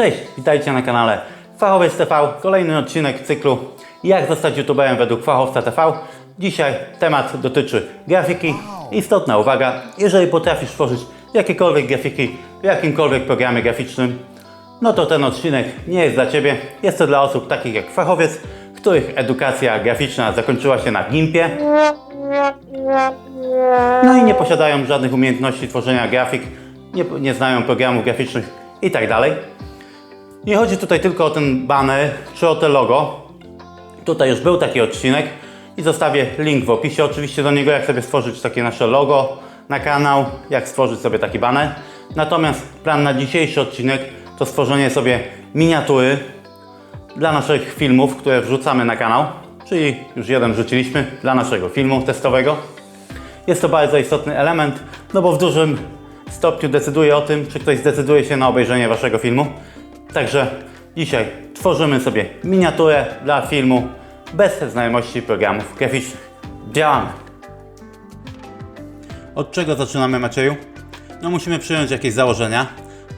Cześć, witajcie na kanale Fachowiec TV. Kolejny odcinek cyklu Jak zostać youtuberem według fachowca TV. Dzisiaj temat dotyczy grafiki. Istotna uwaga, jeżeli potrafisz tworzyć jakiekolwiek grafiki w jakimkolwiek programie graficznym, no to ten odcinek nie jest dla Ciebie. Jest to dla osób takich jak fachowiec, których edukacja graficzna zakończyła się na GIMPie, no i nie posiadają żadnych umiejętności tworzenia grafik, nie, nie znają programów graficznych i tak dalej. Nie chodzi tutaj tylko o ten banner czy o te logo. Tutaj już był taki odcinek i zostawię link w opisie oczywiście do niego, jak sobie stworzyć takie nasze logo na kanał, jak stworzyć sobie taki banner. Natomiast plan na dzisiejszy odcinek to stworzenie sobie miniatury dla naszych filmów, które wrzucamy na kanał, czyli już jeden wrzuciliśmy dla naszego filmu testowego. Jest to bardzo istotny element, no bo w dużym stopniu decyduje o tym, czy ktoś zdecyduje się na obejrzenie Waszego filmu. Także dzisiaj tworzymy sobie miniaturę dla filmu bez znajomości programów graficznych. Działamy! Od czego zaczynamy Macieju? No musimy przyjąć jakieś założenia.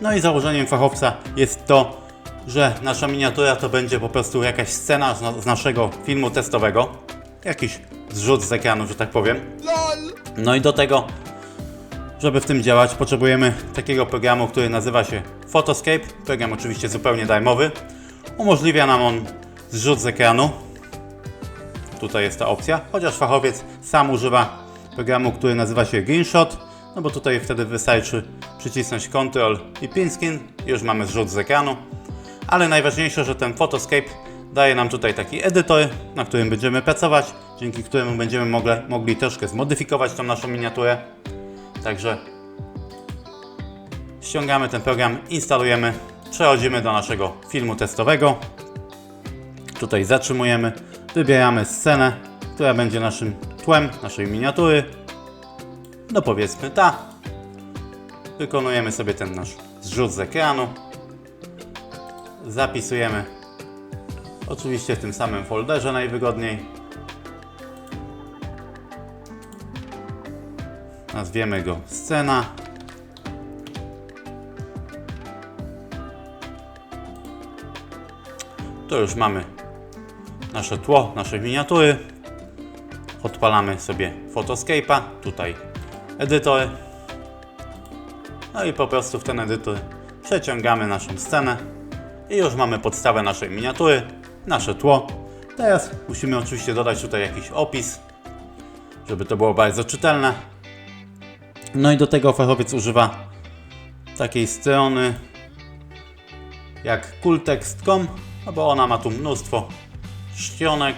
No i założeniem fachowca jest to, że nasza miniatura to będzie po prostu jakaś scena z, z naszego filmu testowego. Jakiś zrzut z ekranu, że tak powiem. No i do tego, żeby w tym działać, potrzebujemy takiego programu, który nazywa się Photoscape. Program oczywiście zupełnie darmowy. Umożliwia nam on zrzut z ekranu. Tutaj jest ta opcja, chociaż fachowiec sam używa programu, który nazywa się GreenShot, no bo tutaj wtedy wystarczy przycisnąć Ctrl i Pin Skin i już mamy zrzut z ekranu. Ale najważniejsze, że ten Photoscape daje nam tutaj taki edytor, na którym będziemy pracować, dzięki któremu będziemy mogli, mogli troszkę zmodyfikować tą naszą miniaturę. Także ściągamy ten program, instalujemy, przechodzimy do naszego filmu testowego. Tutaj zatrzymujemy, wybieramy scenę, która będzie naszym tłem naszej miniatury. No powiedzmy ta. Wykonujemy sobie ten nasz zrzut z ekranu. Zapisujemy oczywiście w tym samym folderze najwygodniej. Nazwiemy go scena. To już mamy nasze tło, nasze miniatury. Odpalamy sobie Photoscape'a, tutaj edytor. No i po prostu w ten edytor przeciągamy naszą scenę i już mamy podstawę naszej miniatury, nasze tło. Teraz musimy oczywiście dodać tutaj jakiś opis, żeby to było bardzo czytelne. No i do tego fachowiec używa takiej strony jak cooltext.com, no bo ona ma tu mnóstwo czcionek,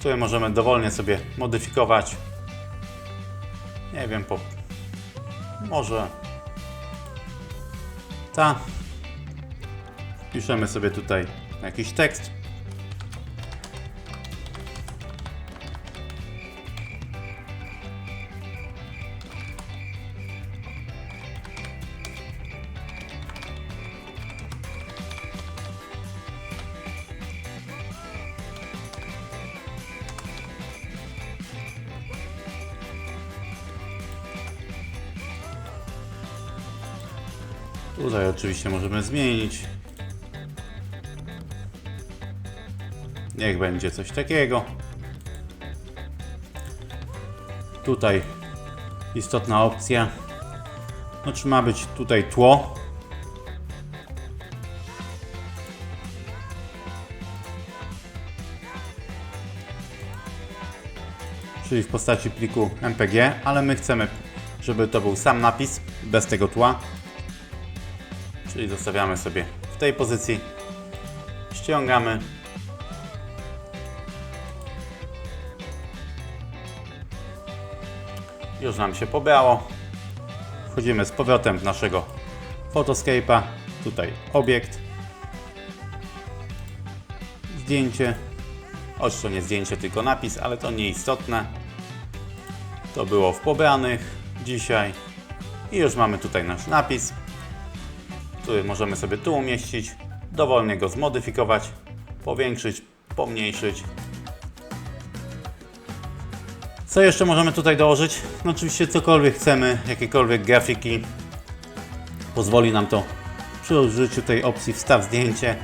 które możemy dowolnie sobie modyfikować. Nie wiem, po może ta. Piszemy sobie tutaj jakiś tekst. Tutaj oczywiście możemy zmienić. Niech będzie coś takiego. Tutaj istotna opcja. No, czy ma być tutaj tło? Czyli w postaci pliku MPG, ale my chcemy, żeby to był sam napis bez tego tła. Czyli zostawiamy sobie w tej pozycji. Ściągamy. Już nam się pobrało. Wchodzimy z powrotem w naszego Photoscape'a. Tutaj obiekt. Zdjęcie. Choć to nie zdjęcie, tylko napis, ale to nieistotne. To było w pobranych dzisiaj. I już mamy tutaj nasz napis który możemy sobie tu umieścić, dowolnie go zmodyfikować, powiększyć, pomniejszyć. Co jeszcze możemy tutaj dołożyć? No oczywiście cokolwiek chcemy, jakiekolwiek grafiki. Pozwoli nam to przy użyciu tej opcji wstaw zdjęcie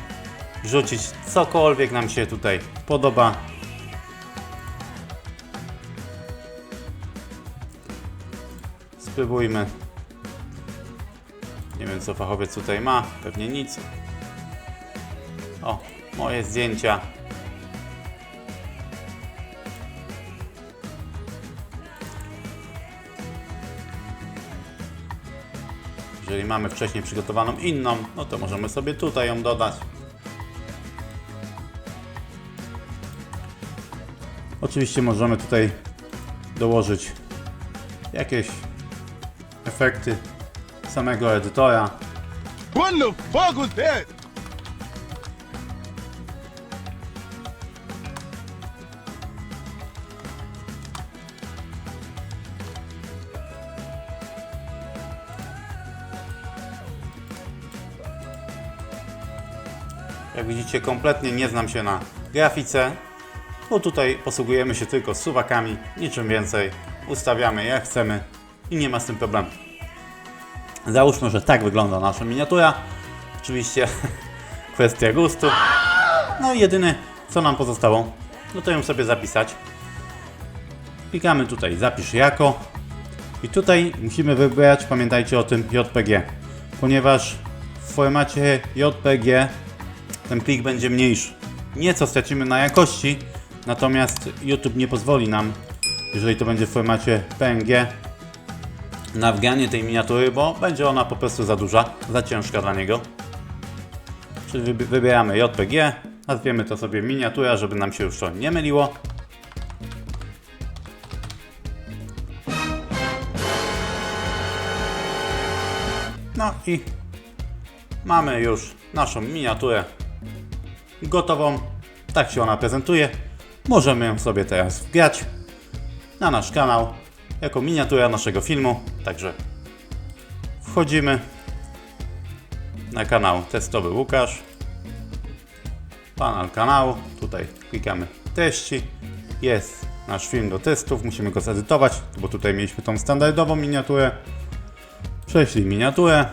rzucić cokolwiek nam się tutaj podoba. Spróbujmy. Nie wiem co fachowiec tutaj ma, pewnie nic. O, moje zdjęcia. Jeżeli mamy wcześniej przygotowaną inną, no to możemy sobie tutaj ją dodać. Oczywiście możemy tutaj dołożyć jakieś efekty samego edytora. What the fuck was that? Jak widzicie, kompletnie nie znam się na grafice, bo tutaj posługujemy się tylko suwakami, niczym więcej. Ustawiamy jak chcemy i nie ma z tym problemu. Załóżmy, że tak wygląda nasza miniatura. Oczywiście kwestia gustu. No i jedyne co nam pozostało, no to ją sobie zapisać. Klikamy tutaj zapisz jako i tutaj musimy wybrać, pamiętajcie o tym JPG, ponieważ w formacie JPG ten plik będzie mniejszy. Nieco stracimy na jakości, natomiast YouTube nie pozwoli nam, jeżeli to będzie w formacie PNG, na wgranie tej miniatury, bo będzie ona po prostu za duża, za ciężka dla niego. Czyli wybi- wybieramy JPG, nazwiemy to sobie miniatura, żeby nam się już to nie myliło. No i mamy już naszą miniaturę gotową. Tak się ona prezentuje. Możemy ją sobie teraz wgrać na nasz kanał jako miniatura naszego filmu. Także wchodzimy na kanał testowy Łukasz. Panel kanału. Tutaj klikamy treści. Jest nasz film do testów. Musimy go zedytować, bo tutaj mieliśmy tą standardową miniaturę. Prześlij miniaturę,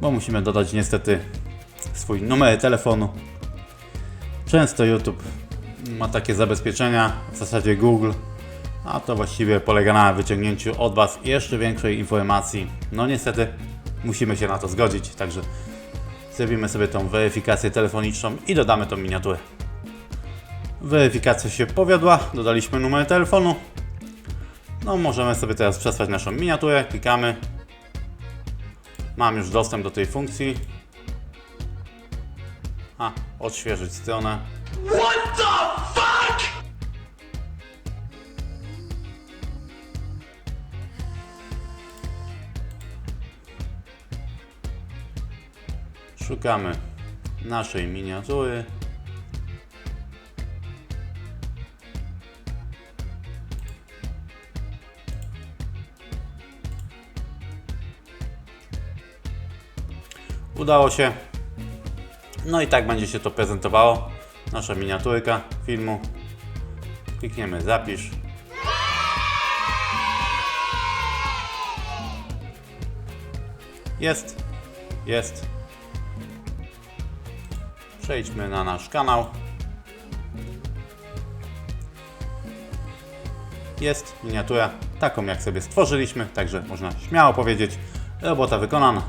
bo musimy dodać niestety swój numer telefonu. Często YouTube ma takie zabezpieczenia, w zasadzie Google, a to właściwie polega na wyciągnięciu od Was jeszcze większej informacji. No niestety musimy się na to zgodzić, także zrobimy sobie tą weryfikację telefoniczną i dodamy tą miniaturę. Weryfikacja się powiodła, dodaliśmy numer telefonu. No możemy sobie teraz przesłać naszą miniaturę, klikamy. Mam już dostęp do tej funkcji. A, odświeżyć stronę. What the fuck? Szukamy naszej miniatury. Udało się. No i tak będzie się to prezentowało. Nasza miniaturka filmu. Klikniemy zapisz. Jest. Jest. Przejdźmy na nasz kanał. Jest miniatura taką jak sobie stworzyliśmy, także można śmiało powiedzieć, robota wykonana.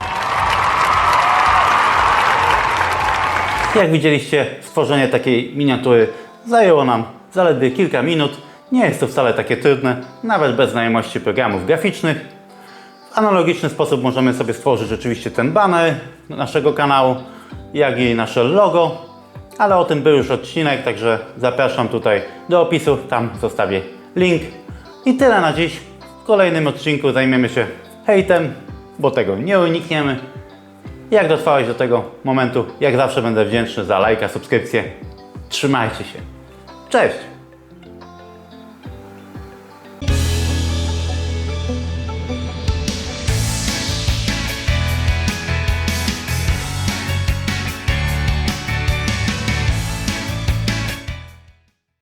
Jak widzieliście, stworzenie takiej miniatury zajęło nam zaledwie kilka minut. Nie jest to wcale takie trudne, nawet bez znajomości programów graficznych. W analogiczny sposób możemy sobie stworzyć rzeczywiście ten banner naszego kanału, jak i nasze logo, ale o tym był już odcinek, także zapraszam tutaj do opisu, tam zostawię link. I tyle na dziś. W kolejnym odcinku zajmiemy się hejtem, bo tego nie unikniemy. Jak dotrwałeś do tego momentu, jak zawsze będę wdzięczny za lajka, subskrypcję. Trzymajcie się. Cześć!